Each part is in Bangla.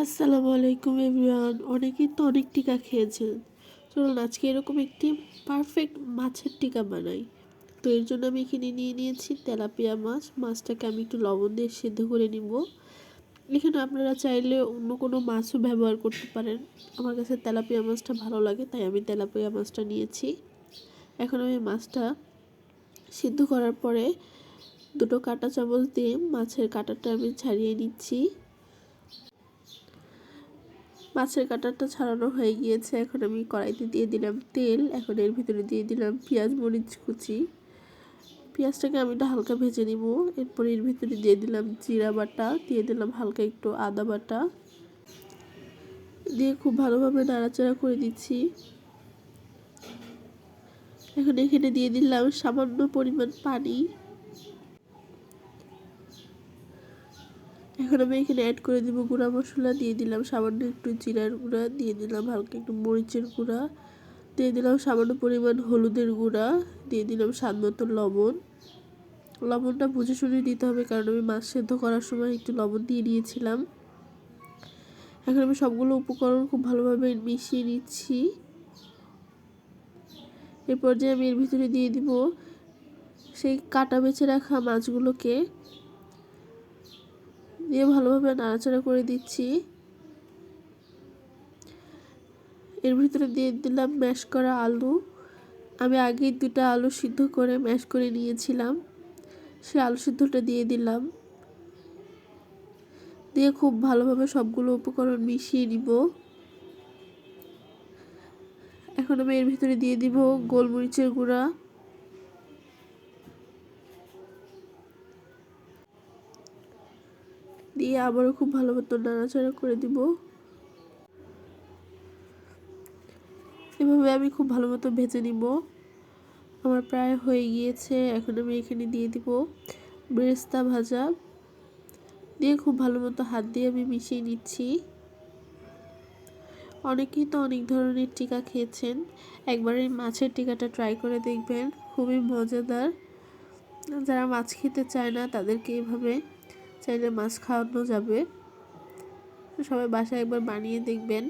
আসসালামু আলাইকুম এভরিওয়ান। অনেকেই তো অনেক টিকা খেয়েছেন। চলুন, আজকে এরকম একটি পারফেক্ট মাছের টিকা বানাই। তো এর জন্য আমি এখানে নিয়ে নিয়েছি তেলাপিয়া মাছ। মাছটাকে আমি একটু লবণ দিয়ে সেদ্ধ করে নিব। এখানে আপনারা চাইলে অন্য কোনো মাছও ব্যবহার করতে পারেন। আমার কাছে তেলাপিয়া মাছটা ভালো লাগে, তাই আমি তেলাপিয়া মাছটা নিয়েছি। এখন আমি মাছটা সিদ্ধ করার পরে দুটো কাঁটা চামচ দিয়ে মাছের কাঁটাটা আমি ছাড়িয়ে নিচ্ছি। মাছের কাটারটা ছাড়ানো হয়ে গিয়েছে। এখন আমি কড়াইতে দিয়ে দিলাম তেল, এখন এর ভিতরে দিয়ে দিলাম পেঁয়াজ, মরিচ কুচি। পেঁয়াজটাকে আমি একটু হালকা ভেজে নিব। এরপর এর ভিতরে দিয়ে দিলাম জিরা বাটা, দিয়ে দিলাম হালকা একটু আদা বাটা। দিয়ে খুব ভালোভাবে নাড়াচাড়া করে দিচ্ছি। এখন এখানে দিয়ে দিলাম সামান্য পরিমাণ পানি। এখন আমি এখানে অ্যাড করে দিব গুঁড়া মশলা, দিয়ে দিলাম সামান্য একটু জিরার গুঁড়া, দিয়ে দিলাম হালকা একটু মরিচের গুঁড়া, দিয়ে দিলাম সামান্য পরিমাণ হলুদের গুঁড়া, দিয়ে দিলাম স্বাদ মতো লবণ। লবণটা বুঝে শুনে দিতে হবে কারণ আমি মাছ সেদ্ধ করার সময় একটু লবণ দিয়ে নিয়েছিলাম। এখন আমি সবগুলো উপকরণ খুব ভালোভাবে মিশিয়ে নিচ্ছি। এরপর যে আমি এর ভিতরে দিয়ে দিব সেই কাটা বেছে রাখা মাছগুলোকে দিয়ে ভালোভাবে নাড়াচাড়া করে দিচ্ছি। এর ভিতরে দিয়ে দিলাম ম্যাশ করা আলু। আমি আগে দুটা আলু সিদ্ধ করে ম্যাশ করে নিয়েছিলাম। সে আলু সিদ্ধটা দিয়ে দিলাম। দিয়ে খুব ভালোভাবে সবগুলো উপকরণ মিশিয়ে নিব। এখন আমি এর ভিতরে দিয়ে দিব গোলমরিচের গুঁড়া। দিয়ে আবারও খুব ভালো মতো নাড়াচাড়া করে দিব। এভাবে আমি খুব ভালো মতো ভেজে নিব। আমার প্রায় হয়ে গিয়েছে, এখন আমি এখানে দিয়ে দিব বেরেস্তা ভাজা। দিয়ে খুব ভালো মতো হাত দিয়ে আমি মিশিয়ে নিচ্ছি। অনেকেই তো অনেক ধরনের টিকা খেয়েছেন, একবার এই মাছের টিকাটা ট্রাই করে দেখবেন, খুবই মজাদার। যারা মাছ খেতে চায় না, তাদেরকে এভাবে চাইলে মাছ খাওয়ানো যাবে। সবাই বাসায় একবার বানিয়ে দেখবেন।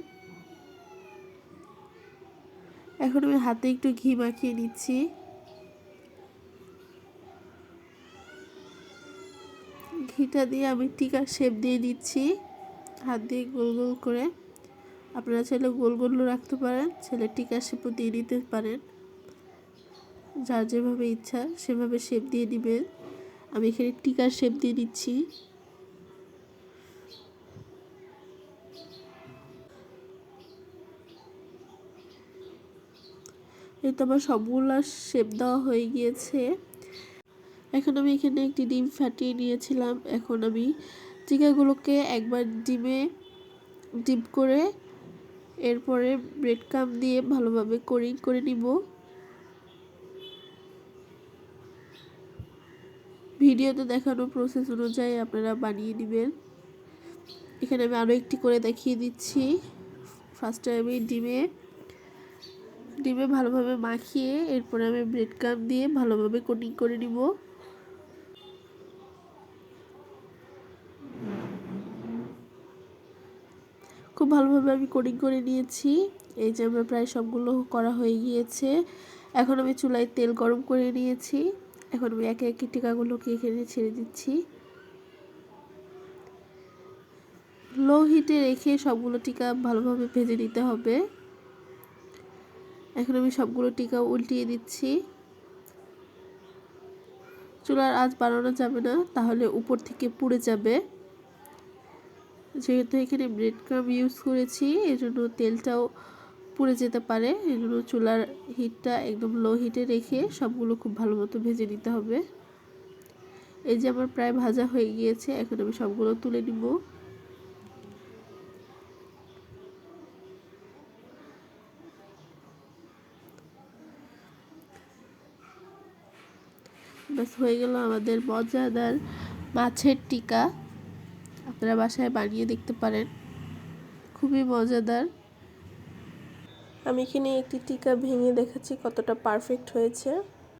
এখন আমি হাতে একটু ঘি মাখিয়ে নিচ্ছি। ঘিটা দিয়ে আমি টিকার শেপ দিয়ে দিচ্ছি। হাত দিয়ে গোল গোল করে। আপনারা চাইলে গোল গোলও রাখতে পারেন ছেলে টিকার শেপও দিয়ে নিতে পারেন। যার যেভাবে ইচ্ছা সেভাবে শেপ দিয়ে দিবেন। আমি এখানে টিকার শেপ দিয়ে দিচ্ছি। এই তো আমার সবগুলো শেপ দেওয়া হয়ে গিয়েছে। এখন আমি এখানে একটি ডিম ফাটিয়ে নিয়েছিলাম। এখন আমি টিকাগুলোকে একবার ডিমে ডিপ করে এরপরে ব্রেড কাম দিয়ে ভালোভাবে কোরিং করে নিব। ভিডিওতে দেখানো প্রসেস অনুযায়ী আপনারা বানিয়ে নেবেন। এখানে আমি আরও একটি করে দেখিয়ে দিচ্ছি। ফার্স্টে আমি ডিমে ডিমে ভালোভাবে মাখিয়ে, এরপরে আমি ব্রেড কাম দিয়ে ভালোভাবে কোটিং করে নিব। খুব ভালোভাবে আমি কোটিং করে নিয়েছি। এই যে আমার প্রায় সবগুলো করা হয়ে গিয়েছে। এখন আমি চুলায় তেল গরম করে নিয়েছি। এখন আমি একে একে টিকাগুলোকে এখানে ছেড়ে দিচ্ছি। লো হিটে রেখে সবগুলো টিকা ভালোভাবে ভেজে নিতে হবে। এখন আমি সবগুলো টিকা উল্টিয়ে দিচ্ছি। চুলার আজ বানানো যাবে না, তাহলে উপর থেকে পুড়ে যাবে। যেহেতু এখানে ব্রেড ক্রাম ইউজ করেছি, এজন্য তেলটাও পুড়ে যেতে পারে। এই জন্য চুলার হিটটা একদম লো হিটে রেখে সবগুলো খুব ভালো মতো ভেজে নিতে হবে। এই যে আমার প্রায় ভাজা হয়ে গিয়েছে, এখন আমি সবগুলো তুলে নিব। ব্যাস হয়ে গেল আমাদের মজাদার মাছের টিকা। আপনারা বাসায় বানিয়ে দেখতে পারেন। খুবই মজাদার। আমি এখানে একটি টিকা ভেঙে দেখাচ্ছি কতটা পারফেক্ট হয়েছে।